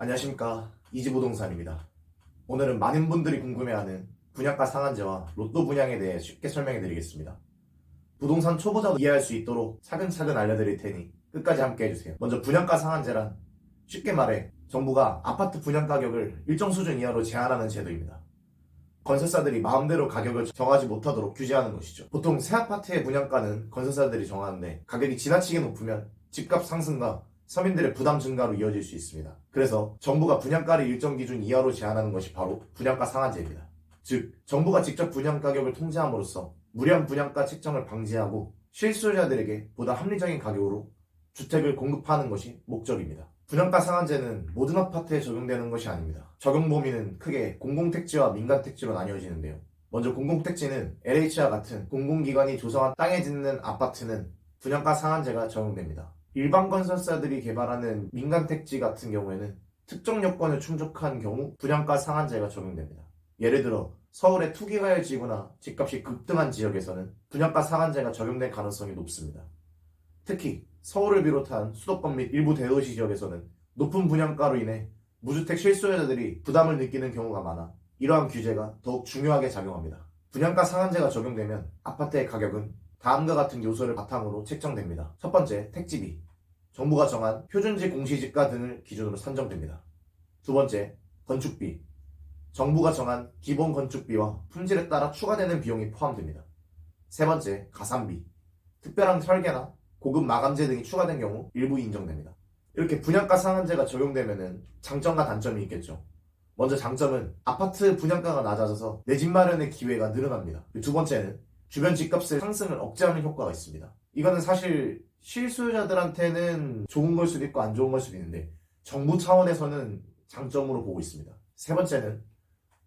안녕하십니까 이지부동산입니다. 오늘은 많은 분들이 궁금해하는 분양가 상한제와 로또 분양에 대해 쉽게 설명해 드리겠습니다. 부동산 초보자도 이해할 수 있도록 차근차근 알려드릴 테니 끝까지 함께 해주세요. 먼저 분양가 상한제란 쉽게 말해 정부가 아파트 분양 가격을 일정 수준 이하로 제한하는 제도입니다. 건설사들이 마음대로 가격을 정하지 못하도록 규제하는 것이죠. 보통 새 아파트의 분양가는 건설사들이 정하는데 가격이 지나치게 높으면 집값 상승과 서민들의 부담 증가로 이어질 수 있습니다. 그래서 정부가 분양가를 일정 기준 이하로 제한하는 것이 바로 분양가 상한제입니다. 즉, 정부가 직접 분양 가격을 통제함으로써 무리한 분양가 책정을 방지하고 실수요자들에게 보다 합리적인 가격으로 주택을 공급하는 것이 목적입니다. 분양가 상한제는 모든 아파트에 적용되는 것이 아닙니다. 적용 범위는 크게 공공택지와 민간택지로 나뉘어지는데요. 먼저 공공택지는 LH와 같은 공공기관이 조성한 땅에 짓는 아파트는 분양가 상한제가 적용됩니다. 일반 건설사들이 개발하는 민간 택지 같은 경우에는 특정 요건을 충족한 경우 분양가 상한제가 적용됩니다. 예를 들어 서울의 투기가를 지거나 집값이 급등한 지역에서는 분양가 상한제가 적용될 가능성이 높습니다. 특히 서울을 비롯한 수도권 및 일부 대도시 지역에서는 높은 분양가로 인해 무주택 실수요자들이 부담을 느끼는 경우가 많아 이러한 규제가 더욱 중요하게 작용합니다. 분양가 상한제가 적용되면 아파트의 가격은 다음과 같은 요소를 바탕으로 책정됩니다. 첫 번째, 택지비. 정부가 정한 표준지 공시지가 등을 기준으로 산정됩니다. 두 번째, 건축비. 정부가 정한 기본 건축비와 품질에 따라 추가되는 비용이 포함됩니다. 세 번째, 가산비. 특별한 설계나 고급 마감재 등이 추가된 경우 일부 인정됩니다. 이렇게 분양가 상한제가 적용되면 장점과 단점이 있겠죠. 먼저 장점은 아파트 분양가가 낮아져서 내 집 마련의 기회가 늘어납니다. 두 번째는 주변 집값의 상승을 억제하는 효과가 있습니다. 이거는 사실 실수요자들한테는 좋은 걸 수도 있고 안 좋은 걸 수도 있는데 정부 차원에서는 장점으로 보고 있습니다. 세 번째는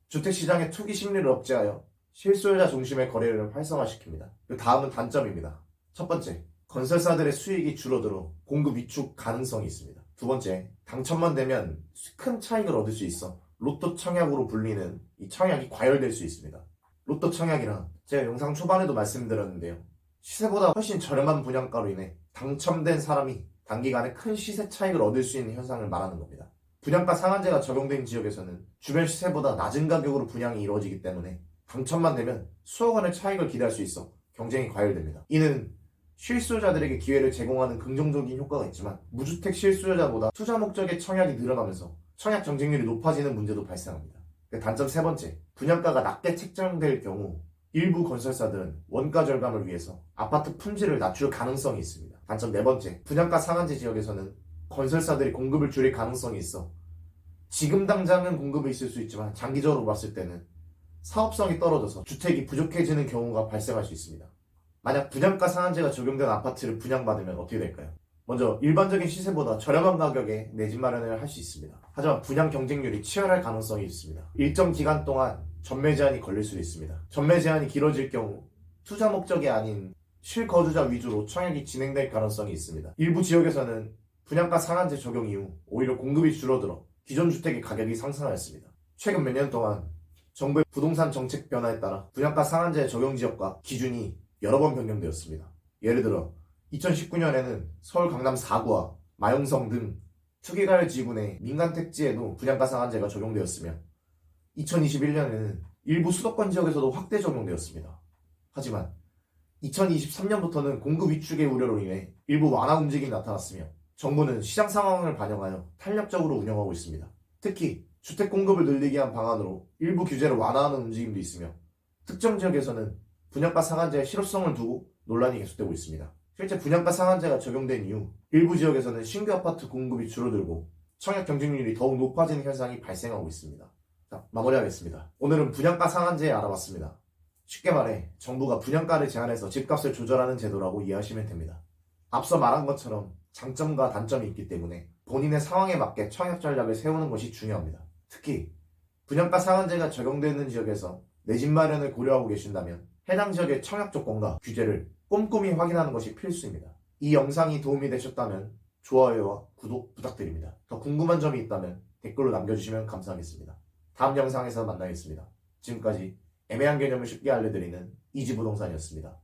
주택시장의 투기 심리를 억제하여 실수요자 중심의 거래를 활성화시킵니다. 그 다음은 단점입니다. 첫 번째, 건설사들의 수익이 줄어들어 공급 위축 가능성이 있습니다. 두 번째, 당첨만 되면 큰 차익을 얻을 수 있어 로또 청약으로 불리는 이 청약이 과열될 수 있습니다. 로또 청약이란 제가 영상 초반에도 말씀드렸는데요. 시세보다 훨씬 저렴한 분양가로 인해 당첨된 사람이 단기간에 큰 시세 차익을 얻을 수 있는 현상을 말하는 겁니다. 분양가 상한제가 적용된 지역에서는 주변 시세보다 낮은 가격으로 분양이 이루어지기 때문에 당첨만 되면 수억 원의 차익을 기대할 수 있어 경쟁이 과열됩니다. 이는 실수요자들에게 기회를 제공하는 긍정적인 효과가 있지만 무주택 실수요자보다 투자 목적의 청약이 늘어나면서 청약 경쟁률이 높아지는 문제도 발생합니다. 그 단점 세 번째, 분양가가 낮게 책정될 경우 일부 건설사들은 원가 절감을 위해서 아파트 품질을 낮출 가능성이 있습니다. 단점 네 번째, 분양가 상한제 지역에서는 건설사들이 공급을 줄일 가능성이 있어 지금 당장은 공급이 있을 수 있지만 장기적으로 봤을 때는 사업성이 떨어져서 주택이 부족해지는 경우가 발생할 수 있습니다. 만약 분양가 상한제가 적용된 아파트를 분양받으면 어떻게 될까요? 먼저 일반적인 시세보다 저렴한 가격에 내 집 마련을 할 수 있습니다. 하지만 분양 경쟁률이 치열할 가능성이 있습니다. 일정 기간 동안 전매 제한이 걸릴 수도 있습니다. 전매 제한이 길어질 경우 투자 목적이 아닌 실거주자 위주로 청약이 진행될 가능성이 있습니다. 일부 지역에서는 분양가 상한제 적용 이후 오히려 공급이 줄어들어 기존 주택의 가격이 상승하였습니다. 최근 몇 년 동안 정부의 부동산 정책 변화에 따라 분양가 상한제 적용 지역과 기준이 여러 번 변경되었습니다. 예를 들어 2019년에는 서울 강남 4구와 마용성 등 투기가열 지구내 민간 택지에도 분양가 상한제가 적용되었으며 2021년에는 일부 수도권 지역에서도 확대 적용되었습니다. 하지만 2023년부터는 공급 위축의 우려로 인해 일부 완화 움직임이 나타났으며 정부는 시장 상황을 반영하여 탄력적으로 운영하고 있습니다. 특히 주택 공급을 늘리기 위한 방안으로 일부 규제를 완화하는 움직임도 있으며 특정 지역에서는 분양가 상한제의 실효성을 두고 논란이 계속되고 있습니다. 실제 분양가 상한제가 적용된 이후 일부 지역에서는 신규 아파트 공급이 줄어들고 청약 경쟁률이 더욱 높아지는 현상이 발생하고 있습니다. 자, 마무리하겠습니다. 오늘은 분양가 상한제 알아봤습니다. 쉽게 말해 정부가 분양가를 제한해서 집값을 조절하는 제도라고 이해하시면 됩니다. 앞서 말한 것처럼 장점과 단점이 있기 때문에 본인의 상황에 맞게 청약 전략을 세우는 것이 중요합니다. 특히 분양가 상한제가 적용되는 지역에서 내 집 마련을 고려하고 계신다면 해당 지역의 청약 조건과 규제를 꼼꼼히 확인하는 것이 필수입니다. 이 영상이 도움이 되셨다면 좋아요와 구독 부탁드립니다. 더 궁금한 점이 있다면 댓글로 남겨주시면 감사하겠습니다. 다음 영상에서 만나겠습니다. 지금까지 애매한 개념을 쉽게 알려드리는 이지부동산이었습니다.